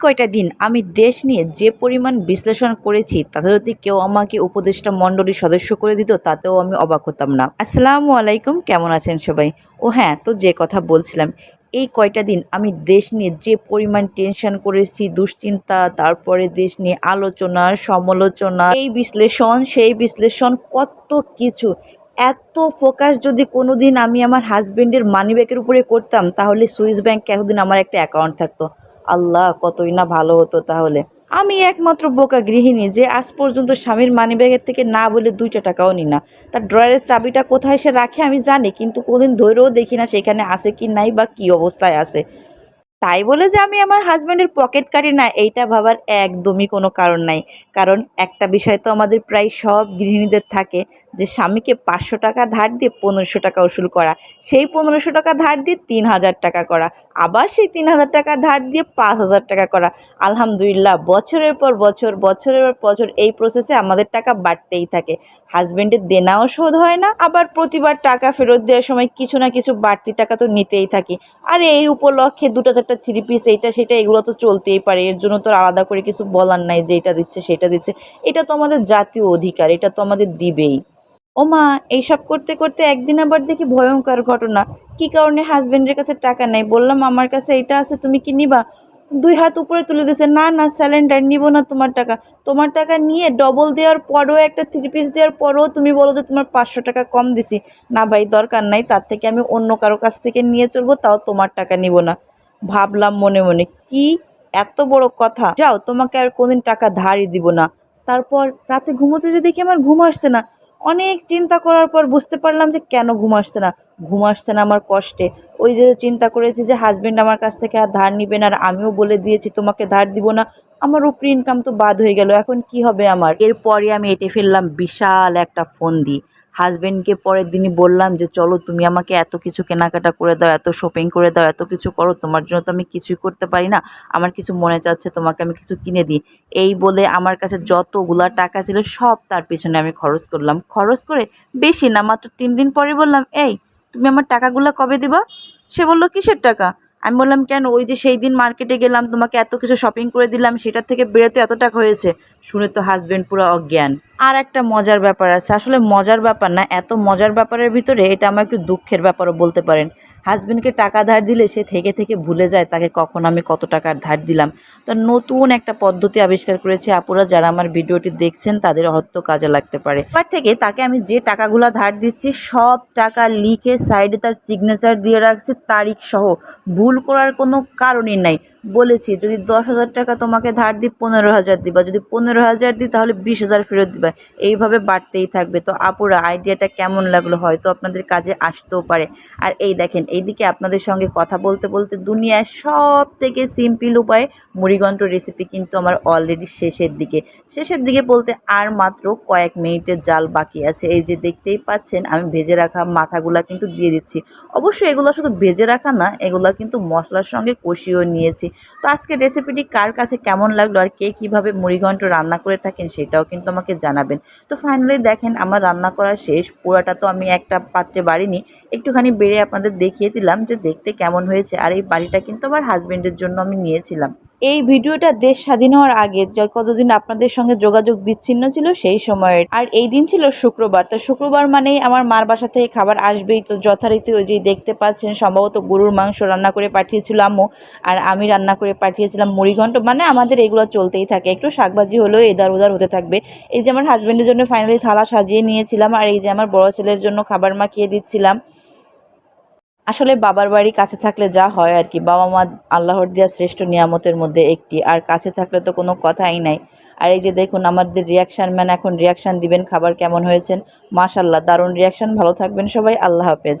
কয়টা দিন আমি দেশ নিয়ে যে পরিমাণ বিশ্লেষণ করেছি, তাতে যদি কেউ আমাকে উপদেষ্টা মণ্ডলীর সদস্য করে দিত, তাতেও আমি অবাক হতাম না। আসসালামু আলাইকুম, কেমন আছেন সবাই? ও হ্যাঁ তো যে কথা বলছিলাম, এই কয়টা দিন আমি দেশ নিয়ে যে পরিমাণ টেনশন করেছি, দুশ্চিন্তা, তারপরে দেশ নিয়ে আলোচনা, সমালোচনা, এই বিশ্লেষণ, সেই বিশ্লেষণ, কত কিছু। এত ফোকাস যদি কোনো দিন আমি আমার হাজবেন্ডের মানিব্যাগের উপরে করতাম, তাহলে সুইস ব্যাংকে এতদিন আমার একটা অ্যাকাউন্ট থাকতো। আল্লাহ কতই না ভালো হতো তাহলে। আমি একমাত্র বোকা গৃহিণী যে আজ পর্যন্ত স্বামীর মানিব্যাগের থেকে না বলে দুইটা টাকাও নি না। তার ড্রয়ারের চাবিটা কোথায় সে রাখে আমি জানি, কিন্তু কোনোদিন ধৈর্যও দেখি না সেখানে আছে কি নাই বা কি অবস্থায় আছে। তাই বলে যে আমি আমার হাজব্যান্ডের পকেট কাটি না, এইটা ভাবার একদমই কোনো কারণ নাই। কারণ একটা বিষয় তো আমাদের প্রায় সব গৃহিণীদের থাকে যে স্বামীকে পাঁচশো টাকা ধার দিয়ে পনেরোশো টাকা উসুল করা, সেই পনেরোশো টাকা ধার দিয়ে তিন হাজার টাকা করা, আবার সেই তিন হাজার টাকা ধার দিয়ে পাঁচ হাজার টাকা করা। আলহামদুলিল্লাহ, বছরের পর বছর, বছরের পর বছর এই প্রসেসে আমাদের টাকা বাড়তেই থাকে। হাজব্যান্ডের দেনাও শোধ হয় না, আবার প্রতিবার টাকা ফেরত দেওয়ার সময় কিছু না কিছু বাড়তি টাকা তো নিতেই থাকি। আর এই উপলক্ষে দুটো চারটা থ্রি পিস এইটা সেটা, এগুলো তো চলতেই পারে। এর জন্য তো আলাদা করে কিছু বলার নাই যে এটা দিচ্ছে, সেটা দিচ্ছে। এটা তো আমাদের জাতীয় অধিকার, এটা তো আমাদের দিবেই। ও মা, এইসব করতে করতে একদিন আবার দেখি ভয়ঙ্কর ঘটনা। কি কারণে হাজবেন্ডের কাছে টাকা নেই? বললাম, আমার কাছে এটা আছে, তুমি কি নিবা? দুই হাত উপরে তুলে দিয়েছে, না না স্যালেন্ডার নিব না তোমার টাকা। তোমার টাকা নিয়ে ডবল দেওয়ার পরও, একটা থ্রি পিস দেওয়ার পরও তুমি বলো যে তোমার পাঁচশো টাকা কম দিছি। না ভাই, দরকার নাই, তার থেকে আমি অন্য কারও কাছ থেকে নিয়ে চলবো, তাও তোমার টাকা নিব না। ভাবলাম মনে মনে, কি? এত বড় কথা। যাও, তোমাকে আর কোনদিন টাকা ধারই দিব না। তারপর রাতে ঘুমোতে যে দেখি আমার ঘুম আসছে না, অনেক চিন্তা করার পর বুঝতে পারলাম যে কেন ঘুম আসছে না। ঘুম আসছে না আমার কষ্টে। ওই যে চিন্তা করেছি যে হাজব্যান্ড আমার কাছ থেকে আর ধার নিবে না, আর আমিও বলে দিয়েছি তোমাকে ধার দিব না। আমার উপরি ইনকাম তো বাদ হয়ে গেল, এখন কি হবে আমার? এরপরে আমি এঁটে ফেললাম বিশাল একটা ফোন দিই হাজবেন্ডকে পরের দিনই বললাম যে, চলো তুমি আমাকে এত কিছু কেনাকাটা করে দাও, এত শপিং করে দাও, এত কিছু করো, তোমার জন্য তো আমি কিছুই করতে পারি না। আমার কিছু মনে চাচ্ছে, তোমাকে আমি কিছু কিনে দিই। এই বলে আমার কাছে যতগুলা টাকা ছিল সব তার পেছনে আমি খরচ করলাম। খরচ করে বেশি না, মাত্র তিন দিন পরে বললাম, এই, তুমি আমার টাকাগুলো কবে দিবা? সে বলল, কিসের টাকা? আমি বললাম, কেন? ওই যে সেই দিন মার্কেটে গেলাম, তোমাকে এত কিছু শপিং করে দিলাম, সেটার থেকে বেরোতে এত টাকা হয়েছে। শুনে তো হাজব্যান্ড পুরো অজ্ঞান। আর একটা মজার ব্যাপার আছে, আসলে মজার ব্যাপার না, এত মজার ব্যাপারের ভিতরে এটা আমার একটু দুঃখের ব্যাপারও বলতে পারেন। হাজব্যান্ডকে টাকা ধার দিলে সে থেকে থেকে ভুলে যায়, তাকে কখন আমি কত টাকার ধার দিলাম। তো নতুন একটা পদ্ধতি আবিষ্কার করেছে আপুরা, যারা আমার ভিডিওটি দেখছেন, তাদের হয়তো কাজে লাগতে পারে। এবার থেকে তাকে আমি যে টাকাগুলো ধার দিচ্ছি, সব টাকা লিখে সাইডে তার সিগনেচার দিয়ে রাখছি তারিখ সহ ভুল করার কোনো কারণই নাই। বলেছি, যদি দশ হাজার টাকা তোমাকে ধার দিই, পনেরো হাজার দিবা। যদি পনেরো হাজার দিই, তাহলে বিশ হাজার ফেরত দিবা। এইভাবে বাড়তেই থাকবে। তো আপুরা, আইডিয়াটা কেমন লাগল? হয়তো আপনাদের কাজে আসতেও পারে। আর এই দেখেন, এইদিকে আপনাদের সঙ্গে কথা বলতে বলতে দুনিয়ার সব থেকে সিম্পল উপায়ে মুড়িগন্ট রেসিপি কিন্তু আমার অলরেডি শেষের দিকে। শেষের দিকে বলতে আর মাত্র কয়েক মিনিটের জাল বাকি আছে। এই যে দেখতেই পাচ্ছেন, আমি ভেজে রাখা মাথাগুলা কিন্তু দিয়ে দিচ্ছি। অবশ্যই এগুলো শুধু ভেজে রাখা না, এগুলো কিন্তু মশলার সঙ্গে কষিয়েও নিয়েছি। তো আজকের রেসিপিটি কার কাছে কেমন লাগল আর কে কীভাবে মুড়িঘণ্ট রান্না করে থাকেন সেটাও কিন্তু আমাকে জানাবেন। তো ফাইনালি দেখেন আমার রান্না করা শেষ পুরাটা তো আমি একটা পাত্রে বাড়িনি, একটুখানি বেড়ে আপনাদের দেখিয়ে দিলাম যে দেখতে কেমন হয়েছে আর এই বাড়িটা কিন্তু আমার হাজব্যান্ডের জন্য আমি নিয়েছিলাম। এই ভিডিওটা দেশ স্বাধীন হওয়ার আগে কতদিন আপনাদের সঙ্গে যোগাযোগ বিচ্ছিন্ন ছিল সেই সময়ের। আর এই দিন ছিল শুক্রবার। তো শুক্রবার মানেই আমার মার বাসা থেকে খাবার আসবেই। তো যথারীতি ওই যে দেখতে পাচ্ছেন, সম্ভবত গরুর মাংস রান্না করে পাঠিয়েছিল আর আমি রান্না করে পাঠিয়েছিলাম মুড়িঘণ্ট মানে আমাদের এগুলো চলতেই থাকে। একটু শাকভাজি হলেও এদার ওদার হতে থাকবে। এই যে আমার হাজব্যান্ডের জন্য ফাইনালি থালা সাজিয়ে নিয়েছিলাম। আর এই যে আমার বড় ছেলের জন্য খাবার মাখিয়ে দিচ্ছিলাম। আসলে বাবার বাড়ি কাছে থাকলে যা হয় আর কি। বাবা মা আল্লাহর দেওয়া শ্রেষ্ঠ নিয়ামতের মধ্যে একটি। আর কাছে থাকলে তো কোনো কথাই নাই। আর এই যে দেখুন, আমাদের রিয়াকশান ম্যান এখন রিয়াকশান দিবেন, খাবার কেমন হয়েছেন? মাশাল্লাহ দারুণ রিয়াকশান ভালো থাকবেন সবাই, আল্লাহ হাফেজ।